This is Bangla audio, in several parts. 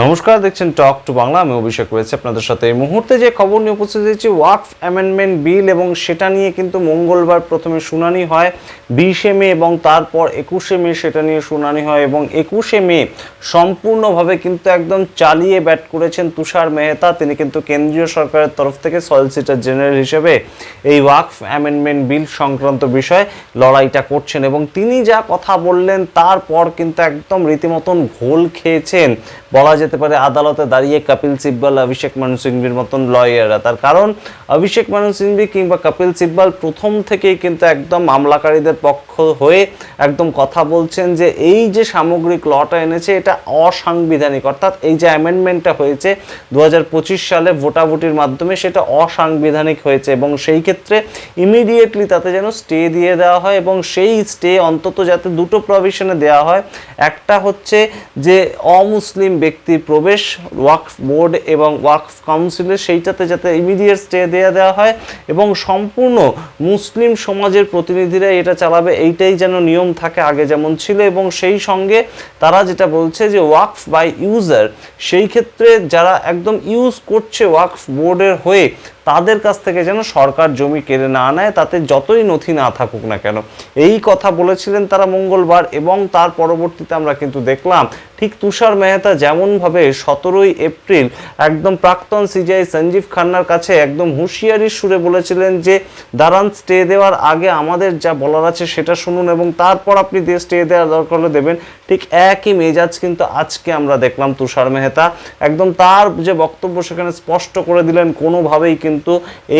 নমস্কার, দেখছেন টক টু বাংলা আমি অভিষেক রয়েছে আপনাদের সাথে। এই মুহূর্তে যে খবর নিয়ে উপস্থিত হয়েছি ওয়াকফ অ্যামেন্ডমেন্ট বিল এবং সেটা নিয়ে কিন্তু মঙ্গলবার প্রথমে শুনানি হয়, বিশে মে এবং তারপর একুশে মে সেটা নিয়ে শুনানি হয় এবং একুশে মে সম্পূর্ণভাবে কিন্তু একদম চালিয়ে ব্যাট করেছেন তুষার মেহতা। তিনি কিন্তু কেন্দ্রীয় সরকারের তরফ থেকে সলিসিটর জেনারেল হিসেবে এই ওয়াকফ অ্যামেন্ডমেন্ট বিল সংক্রান্ত বিষয়ে লড়াইটা করছেন এবং তিনি যা কথা বললেন, তারপর কিন্তু একদম রীতিমতন ঘোল খেয়েছেন। বলা যেতে পারে আদালতে দাঁড়িয়ে কপিল সিব্বল, অভিষেক মানু সিংভির মতন লয়াররা। তার কারণ, অভিষেক মানু সিংভি কিংবা কপিল সিব্বল প্রথম থেকেই কিন্তু একদম মামলাকারীদের পক্ষ হয়ে একদম কথা বলছেন যে এই যে সামগ্রিক লটা এনেছে, এটা অসাংবিধানিক। অর্থাৎ এই যে অ্যামেন্ডমেন্টটা হয়েছে দু হাজার পঁচিশ সালে ভোটাভুটির মাধ্যমে, সেটা অসাংবিধানিক হয়েছে এবং সেই ক্ষেত্রে ইমিডিয়েটলি তাতে যেন স্টে দিয়ে দেওয়া হয় এবং সেই স্টে অন্তত যাতে দুটো প্রভিশনে দেওয়া হয়। একটা হচ্ছে যে অমুসলিম ব্যক্তির প্রবেশ, ওয়াকফ বোর্ড এবং ওয়াকফ কাউন্সিলের সেইটাতে যাতে ইমিডিয়েট স্টে দেওয়া দেওয়া হয় এবং সম্পূর্ণ মুসলিম সমাজের প্রতিনিধিরা এটা চালাবে, এইটাই যেন নিয়ম থাকে আগে যেমন ছিল এবং সেই সঙ্গে তারা যেটা বলছে যে ওয়াকফ বাই ইউজার, সেই ক্ষেত্রে যারা একদম ইউজ করছে ওয়াকফ বোর্ডের হয়ে তাদের কাছ থেকে যেন সরকার জমি কেড়ে না নেয়, তাতে যতই নথি না থাকুক না কেন। এই কথা বলেছিলেন তারা মঙ্গলবার এবং তার পরবর্তীতে আমরা কিন্তু দেখলাম, ঠিক তুষার মেহতা যেমনভাবে সতেরোই এপ্রিল একদম প্রাক্তন সিজিআই সঞ্জীব খান্নার কাছে একদম হুঁশিয়ারির সুরে বলেছিলেন যে দাঁড়ান স্টে দেওয়ার আগে আমাদের যা বলার আছে সেটা শুনুন এবং তারপর আপনি দিয়ে স্টে দেওয়ার দরকার হলে দেবেন। ঠিক একই মেজাজ কিন্তু আজকে আমরা দেখলাম তুষার মেহতা। একদম তার যে বক্তব্য সেখানে স্পষ্ট করে দিলেন, কোনোভাবেই কিন্তু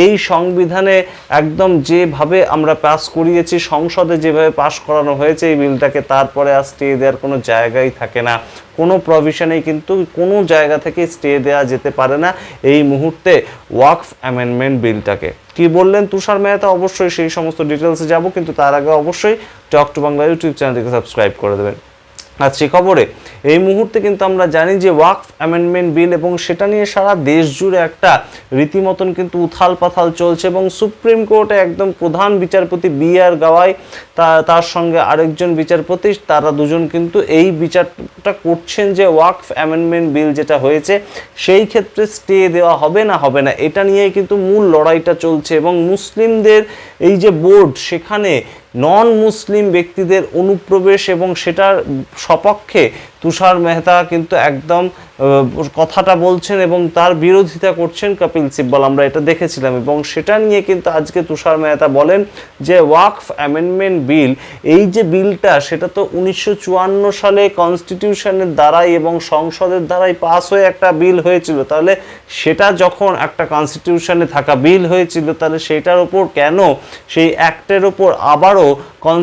এই সংবিধানে একদম যেভাবে আমরা পাস করিয়েছি, সংসদে যেভাবে পাস করানো হয়েছে এই বিলটাকে, তারপরে আর স্টে দেওয়ার কোনো জায়গাই থাকে না। কোনো প্রভিশনেই কিন্তু কোনো জায়গা থেকে স্টে দেওয়া যেতে পারে না এই মুহূর্তে ওয়াকফ অ্যামেন্ডমেন্ট বিলটাকে। কি বললেন তুষার মেহতা অবশ্যই সেই সমস্ত ডিটেলসে যাব, কিন্তু তার আগে অবশ্যই টক টু বাংলা ইউটিউব চ্যানেলটিকে সাবস্ক্রাইব করে দেবেন। আজকে খবরে। এই মুহূর্তে কিন্তু আমরা জানি যে ওয়াকফ অ্যামেন্ডমেন্ট বিল এবং সেটা নিয়ে সারা দেশ জুড়ে একটা রীতিমতন কিন্তু উথাল পাথাল চলছে এবং সুপ্রিম কোর্টে একদম প্রধান বিচারপতি বি আর গাওয়াই তার সঙ্গে আরেকজন বিচারপতি, তারা দুজন কিন্তু এই বিচারটা করছেন যে ওয়াকফ অ্যামেন্ডমেন্ট বিল যেটা হয়েছে, সেই ক্ষেত্রে স্টে দেওয়া হবে না হবে না, এটা নিয়ে কিন্তু মূল লড়াইটা চলছে এবং মুসলিমদের এই যে বোর্ড, সেখানে নন মুসলিম ব্যক্তিদের অনুপ্রবেশ এবং সেটার সপক্ষে তুষার মেহতা কিন্তু একদম কথাটা বলছেন এবং তার বিরোধিতা করছেন কপিল সিব্বল। আমরা এটা দেখেছিলাম এবং সেটা নিয়ে কিন্তু আজকে তুষার মেহতা বলেন যে ওয়াকফ অ্যামেন্ডমেন্ট বিল, এই যে বিলটা সেটা তো উনিশশো চুয়ান্ন সালে কনস্টিটিউশনের দ্বারাই এবং সংসদের দ্বারাই পাস হয়ে একটা বিল হয়েছিল। তাহলে সেটা যখন একটা কনস্টিটিউশনে থাকা বিল হয়েছিল, তাহলে সেটার ওপর কেন সেই অ্যাক্টের ওপর আবারও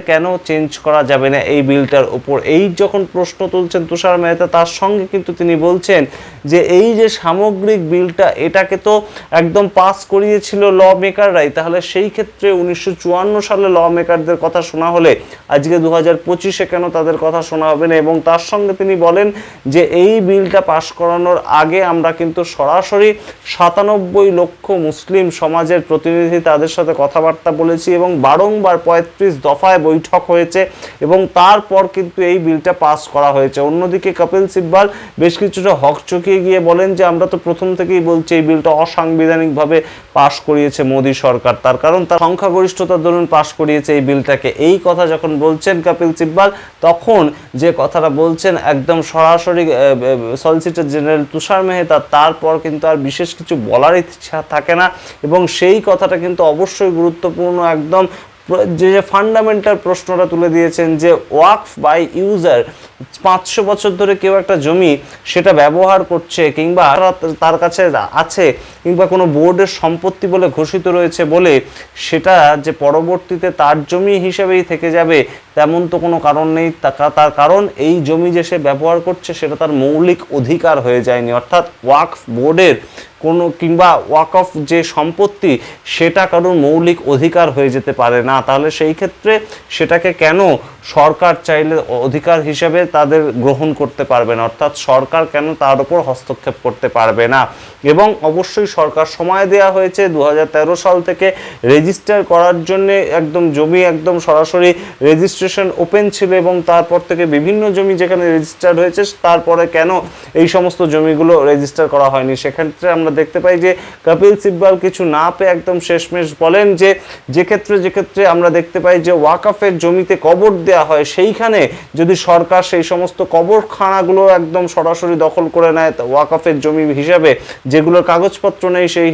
কেন চেঞ্জ করা যাবে না এই বিলটার ওপর এই যখন প্রশ্ন তুলছেন তুষার মেহতা তার সঙ্গে কিন্তু তিনি বলছেন যে এই যে সামগ্রিক বিলটা, এটাকে তো একদম পাস করিয়েছিল ল মেকাররাই তাহলে সেই ক্ষেত্রে উনিশশো চুয়ান্ন সালে ল মেকারদের কথা শোনা হলে আজকে দু হাজার পঁচিশে কেন তাদের কথা শোনা হবে না? এবং তার সঙ্গে তিনি বলেন যে এই বিলটা পাশ করানোর আগে আমরা কিন্তু সরাসরি সাতানব্বই লক্ষ মুসলিম সমাজের প্রতিনিধি তাদের সাথে কথাবার্তা বলেছি এবং বারংবার পঁয়ত্রিশ দফায় বৈঠক হয়েছে এবং তারপর কিন্তু এই বিলটা পাস করা হয়েছে। অন্যদিকে কপিল সিব্বাল বেশ কিছুটা হক চকিয়ে গিয়ে বলেন যে, আমরা তো প্রথম থেকেই বলছি এই বিলটা অসাংবিধানিকভাবে পাশ করিয়েছে মোদী সরকার। তার কারণ তার সংখ্যাগরিষ্ঠতার দরুন পাশ করিয়েছে এই বিলটাকে। এই কথা যখন বলছেন কপিল সিব্বাল, তখন যে কথাটা বলছেন একদম সরাসরি সলিসিটর জেনারেল তুষার মেহতা, তারপর কিন্তু আর বিশেষ কিছু বলার ইচ্ছা থাকে না। এবং সেই কথাটা কিন্তু অবশ্যই গুরুত্বপূর্ণ একদম যে যে ফান্ডামেন্টাল প্রশ্নটা তুলে দিয়েছেন যে ওয়াকফ বাই ইউজার পাঁচশো বছর ধরে কেউ একটা জমি সেটা ব্যবহার করছে কিংবা তার কাছে আছে কিংবা কোনো বোর্ডের সম্পত্তি বলে ঘোষিত রয়েছে বলে সেটা যে পরবর্তীতে তার জমি হিসেবেই থেকে যাবে, তেমন তো কোনো কারণ নেই। তার কারণ এই জমি যে সে ব্যবহার করছে সেটা তার মৌলিক অধিকার হয়ে যায়নি। অর্থাৎ ওয়াকফ বোর্ডের কোনো কিংবা ওয়াক অফ যে সম্পত্তি, সেটা কারোর মৌলিক অধিকার হয়ে যেতে পারে না। তাহলে সেই ক্ষেত্রে সেটাকে কেন সরকার চাইলে অধিকার হিসেবে তাদের গ্রহণ করতে পারবে না? অর্থাৎ সরকার কেন তার উপর হস্তক্ষেপ করতে পারবে না? এবং অবশ্যই সরকার সময় দেওয়া হয়েছে দু হাজার তেরো সাল থেকে রেজিস্টার করার জন্যে একদম জমি একদম সরাসরি রেজিস্ট্রেশন ওপেন ছিল এবং তারপর থেকে বিভিন্ন জমি যেখানে রেজিস্টার হয়েছে, তারপরে কেন এই সমস্ত জমিগুলো রেজিস্টার করা হয়নি? সেক্ষেত্রে আমরা দেখতে পাই যে কপিল সিব্বাল কিছু না পেয়ে একদম শেষমেশ বলেন যে যে ক্ষেত্রে যে ক্ষেত্রে আমরা দেখতে পাই যে ওয়াকাফের জমিতে কবর দেওয়া হয়, সেইখানে যদি সরকার সেই সমস্ত কবরখানাগুলো একদম সরাসরি দখল করে নেয় ওয়াকাফের জমি হিসাবে যেগুলোর কাগজপত্র নেই, সেই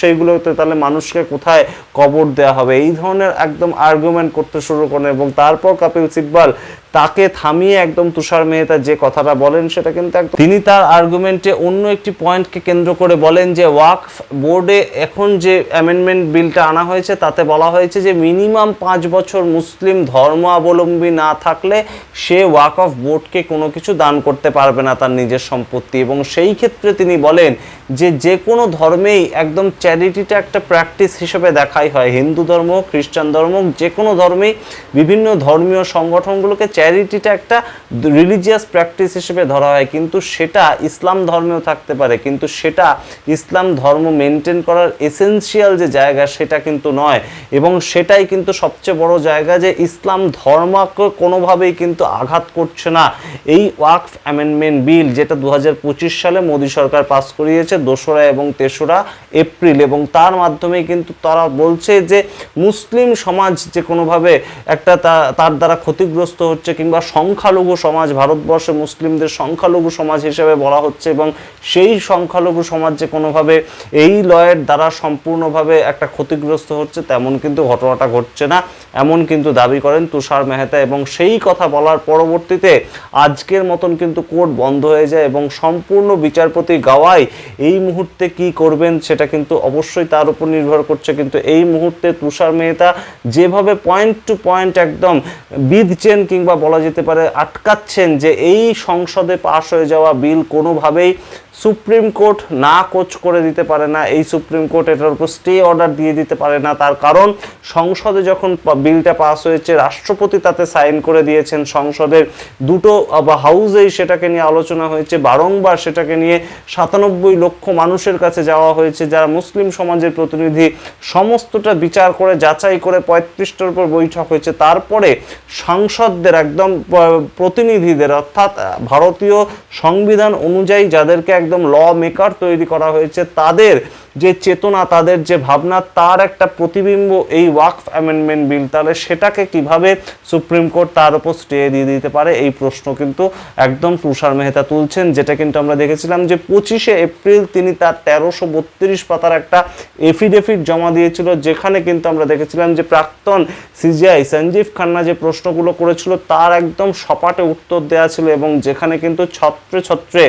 সেইগুলোতে তাহলে মানুষকে কোথায় কবর দেওয়া হবে? এই ধরনের একদম আর্গুমেন্ট করতে শুরু করেন এবং তারপর কপিল সিব্বাল তাকে থামিয়ে একদম তুষার মেহতা যে কথাটা বলেন সেটা কিন্তু একদম তিনি তার আর্গুমেন্টে অন্য একটি পয়েন্টকে কেন্দ্র করে বলেন যে, ওয়াকফ বোর্ডে এখন যে অ্যামেন্ডমেন্ট বিলটা আনা হয়েছে, তাতে বলা হয়েছে যে মিনিমাম পাঁচ বছর মুসলিম ধর্মাবলম্বী না থাকলে সে ওয়াক অফ বোর্ডকে কোনো কিছু দান করতে পারবে না তার নিজের সম্পত্তি। এবং সেই ক্ষেত্রে তিনি বলেন যে যে কোনো ধর্মেই একদম চ্যারিটিটা একটা প্র্যাকটিস হিসেবে দেখাই হয়। হিন্দু ধর্ম, খ্রিস্টান ধর্ম, যে কোনো ধর্মেই বিভিন্ন ধর্মীয় সংগঠনগুলোকে চ্যারিটিটা একটা রিলিজিয়াস প্র্যাকটিস হিসেবে ধরা হয়, কিন্তু সেটা ইসলাম ধর্মেও থাকতে পারে, কিন্তু সেটা ইসলাম ধর্ম মেনটেন করার এসেনশিয়াল যে জায়গা সেটা কিন্তু নয়। এবং সেটাই কিন্তু সবচেয়ে বড় জায়গা যে ইসলাম ধর্মকে কোনোভাবেই কিন্তু আঘাত করছে না। এই ওয়াকফ অ্যামেন্ডমেন্ট বিল যেটা দু হাজার পঁচিশ সালে মোদী সরকার পাস করিয়েছে দোসরা এবং তেসরা এপ্রিল, এবং তার মাধ্যমে কিন্তু তারা বলছে যে মুসলিম সমাজ যে কোনোভাবে একটা তার দ্বারা ক্ষতিগ্রস্ত হচ্ছে কিংবা সংখ্যালঘু সমাজ, ভারতবর্ষে মুসলিমদের সংখ্যালঘু সমাজ হিসেবে বলা হচ্ছে এবং সেই সংখ্যালঘু সমাজ যে কোনোভাবে এই লয়ের দ্বারা সম্পূর্ণভাবে একটা ক্ষতিগ্রস্ত হচ্ছে তেমন কিন্তু ঘটনাটা ঘটছে না। এমন কিন্তু দাবি করেন তুষার মেহতা এবং সেই কথা বলার পরবর্তীতে আজকের মতন কিন্তু কোর্ট বন্ধ হয়ে যায় এবং সম্পূর্ণ বিচারপতি গাওয়াই এই মুহূর্তে কি করবেন সেটা কিন্তু অবশ্যই তার উপর নির্ভর করছে। কিন্তু এই মুহূর্তে তুষার মেহতা যেভাবে পয়েন্ট টু পয়েন্ট একদম বিধছেন কিংবা বলা যেতে পারে আটকাচ্ছেন যে এই সংসদে পাশ হয়ে যাওয়া বিল কোনোভাবেই সুপ্রিম কোর্ট না কোচ করে দিতে পারে না। এই সুপ্রিম কোর্ট এটার উপর স্টে অর্ডার দিয়ে দিতে পারে না। তার কারণ সংসদে যখন বিলটা পাস হয়েছে, রাষ্ট্রপতি তাতে সাইন করে দিয়েছেন সংসদের। দুটো বা হাউসেই সেটাকে নিয়ে আলোচনা হয়েছে। বারংবার সেটাকে নিয়ে সাতানব্বই লক্ষ মানুষের কাছে যাওয়া হয়েছে, যারা মুসলিম সমাজের প্রতিনিধি। সমস্তটা বিচার করে, যাচাই করে পঁয়ত্রিশটার উপর বৈঠক হয়েছে। তারপরে সাংসদদের একদম প্রতিনিধিদের অর্থাৎ ভারতীয় সংবিধান অনুযায়ী যাদেরকে একদম ল মেকার তৈরি করা হয়েছে তাদের যে চেতনা, তাদের যে ভাবনা, তার একটা প্রতিবিম্ব এই ওয়াকফ অ্যামেন্ডমেন্ট বিল। তাহলে সেটাকে কীভাবে সুপ্রিম কোর্ট তার উপর স্টে দিয়ে দিতে পারে? এই প্রশ্ন কিন্তু একদম তুষার মেহতা তুলছেন, যেটা কিন্তু আমরা দেখেছিলাম যে পঁচিশে এপ্রিল তিনি তার তেরোশো বত্রিশ পাতার একটা এফিডেভিট জমা দিয়েছিল, যেখানে কিন্তু আমরা দেখেছিলাম যে প্রাক্তন সিজিআই সঞ্জীব খান্না যে প্রশ্নগুলো করেছিল, তার একদম সপাটে উত্তর দেওয়া ছিল এবং যেখানে কিন্তু ছত্রে ছত্রে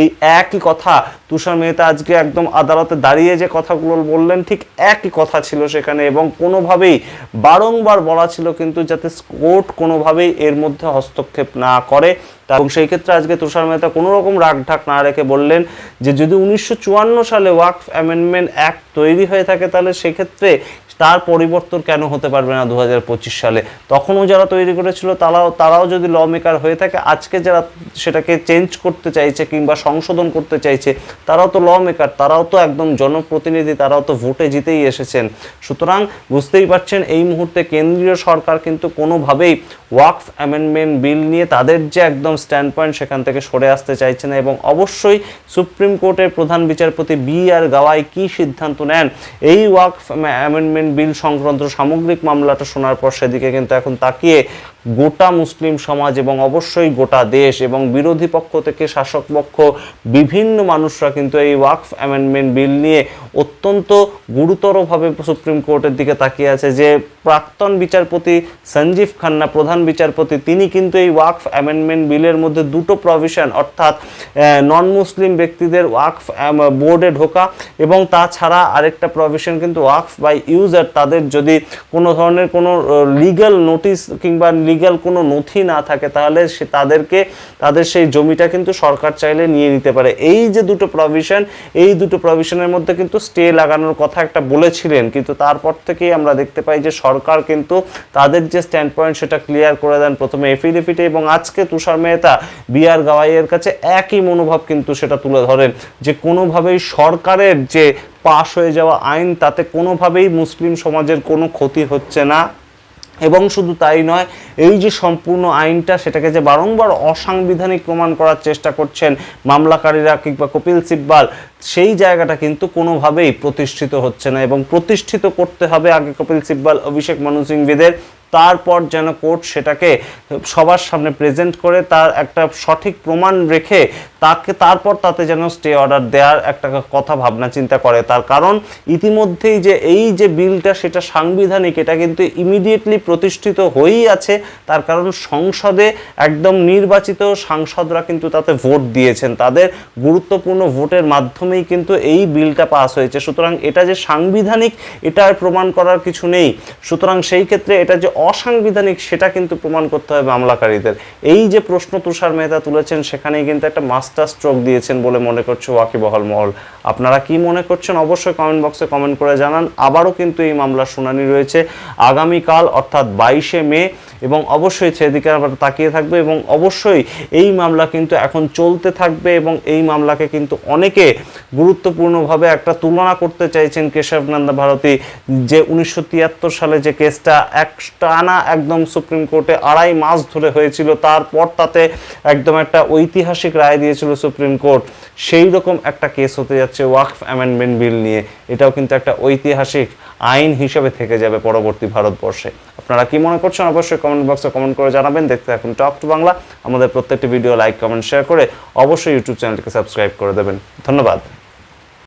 এই একই কথা তুষার মেহতা আজকে একদম আদালতে দাঁড়িয়ে যে কথাগুলো বললেন, ঠিক একই কথা ছিল সেখানে এবং কোনোভাবেই, বারংবার বলা ছিল কিন্তু যাতে কোর্ট কোনোভাবেই এর মধ্যে হস্তক্ষেপ না করে। এবং সেই ক্ষেত্রে আজকে তুষার মেহতা কোনো রকম রাগঢাক না রেখে বললেন যে যদি উনিশশো চুয়ান্ন সালে ওয়াকফ অ্যামেন্ডমেন্ট অ্যাক্ট তৈরি হয়ে থাকে, তাহলে সেক্ষেত্রে তার পরিবর্তন কেন হতে পারবে না দু হাজার পঁচিশ সালে? তখনও যারা তৈরি করেছিল, তারাও তারাও যদি ল মেকার হয়ে থাকে, আজকে যারা সেটাকে চেঞ্জ করতে চাইছে কিংবা সংশোধন করতে চাইছে, তারাও তো ল মেকার তারাও তো একদম জনপ্রতিনিধি, তারাও তো ভোটে জিতেই এসেছেন। সুতরাং বুঝতেই পারছেন, এই মুহূর্তে কেন্দ্রীয় সরকার কিন্তু কোনোভাবেই ওয়াকফ অ্যামেন্ডমেন্ট বিল নিয়ে তাদের যে একদম স্ট্যান্ড পয়েন্ট সেখান থেকে সরে আসতে চাইছে না এবং অবশ্যই সুপ্রিম কোর্টের প্রধান বিচারপতি বি আর গাওয়াই কি সিদ্ধান্ত নেন? এই ওয়াকফ অ্যামেন্ডমেন্ট বিল সংক্রান্ত সামগ্রিক মামলাটা শোনার পর সেদিকে কিন্তু এখন তাকিয়ে গোটা মুসলিম সমাজ এবং অবশ্যই গোটা দেশ এবং বিরোধী পক্ষ থেকে শাসক পক্ষ, বিভিন্ন মানুষরা কিন্তু এই ওয়াকফ অ্যামেন্ডমেন্ট বিল নিয়ে অত্যন্ত গুরুতরভাবে সুপ্রিম কোর্টের দিকে তাকিয়ে আছে যে প্রাক্তন বিচারপতি সঞ্জীব খান্না, প্রধান বিচারপতি, তিনি কিন্তু এই ওয়াকফ অ্যামেন্ডমেন্ট বিলের মধ্যে দুটো প্রভিশন অর্থাৎ নন মুসলিম ব্যক্তিদের ওয়াকফ বোর্ডে ঢোকা এবং তাছাড়া আরেকটা প্রভিশন কিন্তু ওয়াকফ বাই ইউজার তাদের যদি কোনো ধরনের কোনো লিগ্যাল নোটিশ কিংবা লিগ্যাল কোনো নথি না থাকে, তাহলে সে তাদেরকে, তাদের সেই জমিটা কিন্তু সরকার চাইলে নিয়ে নিতে পারে। এই যে দুটো প্রভিশন এই দুটো প্রভিশনের মধ্যে কিন্তু স্টে লাগানোর কথা একটা বলেছিলেন, কিন্তু তারপর থেকেই আমরা দেখতে পাই যে সরকার কিন্তু তাদের যে স্ট্যান্ড পয়েন্ট সেটা ক্লিয়ার করে দেন প্রথমে এফিডেভিটে এবং আজকে তুষার মেহতা বি আর গাওয়াইয়ের কাছে একই মনোভাব কিন্তু সেটা তুলে ধরেন, যে কোনোভাবেই সরকারের যে পাশ হয়ে যাওয়া আইন, তাতে কোনোভাবেই মুসলিম সমাজের কোনো ক্ষতি হচ্ছে না। এবং শুধু তাই নয়, এই যে সম্পূর্ণ আইনটা সেটাকে যে বারংবার অসাংবিধানিক প্রমাণ করার চেষ্টা করছেন মামলাকারীরা কিংবা কপিল সিব্বাল, সেই জায়গাটা কিন্তু কোনোভাবেই প্রতিষ্ঠিত হচ্ছে না এবং প্রতিষ্ঠিত করতে হবে আগে কপিল সিব্বাল, অভিষেক মনু সিংভিদের। তারপর যেন কোর্ট সেটাকে সবার সামনে প্রেজেন্ট করে, তার একটা সঠিক প্রমাণ রেখে তাকে, তারপর তাতে যেন স্টে অর্ডার দেওয়ার একটা কথা, ভাবনা, চিন্তা করে। তার কারণ ইতিমধ্যেই যে এই যে বিলটা, সেটা সাংবিধানিক, এটা কিন্তু ইমিডিয়েটলি প্রতিষ্ঠিত হয়েই আছে। তার কারণ সংসদে একদম নির্বাচিত সাংসদরা কিন্তু তাতে ভোট দিয়েছেন। তাদের গুরুত্বপূর্ণ ভোটের মাধ্যমেই কিন্তু এই বিলটা পাস হয়েছে। সুতরাং এটা যে সাংবিধানিক এটা আর প্রমাণ করার কিছু নেই। সুতরাং সেই ক্ষেত্রে এটা যে অসাংবিধানিক সেটা কিন্তু প্রমাণ করতে হবে মামলাকারীদের। এই যে প্রশ্ন তুষার মেহতা তুলেছেন, সেখানেই কিন্তু একটা মাস্টার স্ট্রোক দিয়েছেন বলে মনে করছে ওয়াকিবহল মহল। আপনারা কি মনে করছেন? অবশ্যই কমেন্ট বক্সে কমেন্ট করে জানান। আবারও কিন্তু এই মামলার শুনানি রয়েছে আগামীকাল, অর্থাৎ বাইশে মে, এবং অবশ্যই সেদিকে আবার তাকিয়ে থাকবে এবং অবশ্যই এই মামলা কিন্তু এখন চলতে থাকবে এবং এই মামলাকে কিন্তু অনেকে গুরুত্বপূর্ণভাবে একটা তুলনা করতে চাইছেন কেশব নন্দা ভারতী, যে উনিশশো তিয়াত্তর সালে যে কেসটা এক টানা একদম সুপ্রিম কোর্টে আড়াই মাস ধরে হয়েছিল। তারপর তাতে একদম একটা ঐতিহাসিক রায় দিয়েছিল সুপ্রিম কোর্ট। সেই রকম একটা কেস হতে যাচ্ছে ওয়াকফ অ্যামেন্ডমেন্ট বিল নিয়ে। এটাও কিন্তু একটা ঐতিহাসিক আইন হিসেবে থেকে যাবে পরবর্তী ভারতবর্ষে। আপনারা কি মনে করছেন অবশ্যই কমেন্ট বক্সে কমেন্ট করে জানাবেন। দেখতে থাকুন টক টু বাংলা আমাদের প্রত্যেকটি ভিডিও লাইক কমেন্ট শেয়ার করে অবশ্যই ইউটিউব চ্যানেলটিকে সাবস্ক্রাইব করে দেবেন। ধন্যবাদ।